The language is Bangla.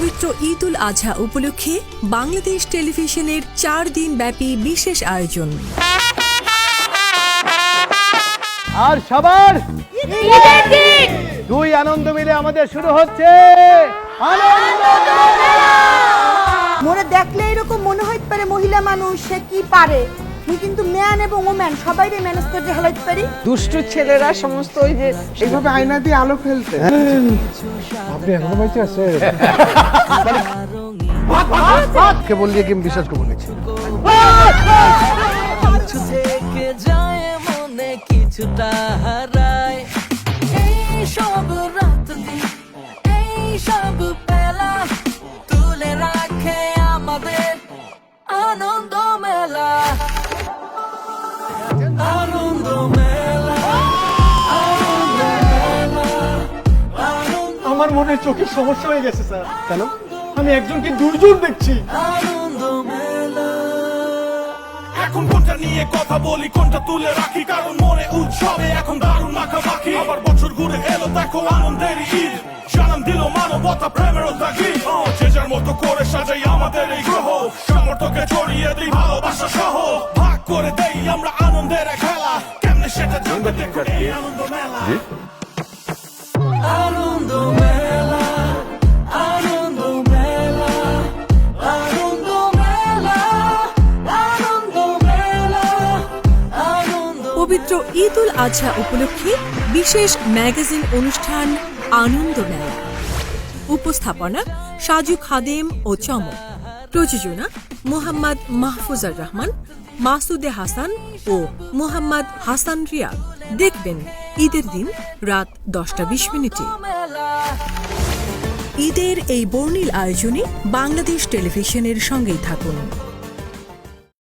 পবিত্র ঈদ উল আজহা উপলক্ষে বাংলাদেশ টেলিভিশনের চার দিন ব্যাপী বিশেষ আয়োজন। আর সবার দুই আনন্দ মিলে আমাদের শুরু হচ্ছে। মনে দেখলে এরকম মনে হইতে পারে মহিলা মানুষ সে কি পারে? আমি কিন্তু ম্যান এবং ওম্যান সবাই ম্যানেজ করে হেলাইতে পারি। দুষ্টু ছেলেরা সমস্ত ওই যে এইভাবে আয়না দিয়ে আলো ফেলতে। আপনি এখনও বাইতে আছে বিশ্বাস করব নাকি কিছু থেকে যায় মনে কিছুটা হারায়। এই সব রাত দিন এই সব বেলা তুলে রাখে আমাদের আনন্দ। আমার মনে চোখের সমস্যা হয়ে গেছে স্যার। কেন? আমি একজনকে দুর্যোগ দেখছি। আনন্দ এখন কোনটা নিয়ে কথা বলি কোনটা তুলে রাখি? কারণ মনে উৎসবে এখন দারুণ মাখামাখি। আবার বছর ঘুরে এলো দেখো আনন্দের ঈদ। জানান দিল মানবতা প্রেমের তাগিদ ও, যে যার মতো করে সাজাই আমাদের এই গ্রহ। সামর্থ্যকে ছড়িয়ে দিই ভালোবাসা সহ। ভাগ করে দেই আমরা আনন্দের এক খেলা। কেমনে সেটা জানবে দেখো এই আনন্দ মেলা। আনন্দ পবিত্র ঈদ উল আজহা উপলক্ষে বিশেষ ম্যাগাজিন অনুষ্ঠান আনন্দ মেলা। উপস্থাপনা সাজু খাদেম ও চমক। প্রযোজনা মোহাম্মদ মাহফুজার রহমান, মাসুদে হাসান ও মোহাম্মদ হাসান রিয়া দেখবেন ঈদের দিন রাত দশটা বিশ মিনিটে। ঈদের এই বর্ণিল আয়োজনে বাংলাদেশ টেলিভিশনের সঙ্গেই থাকুন।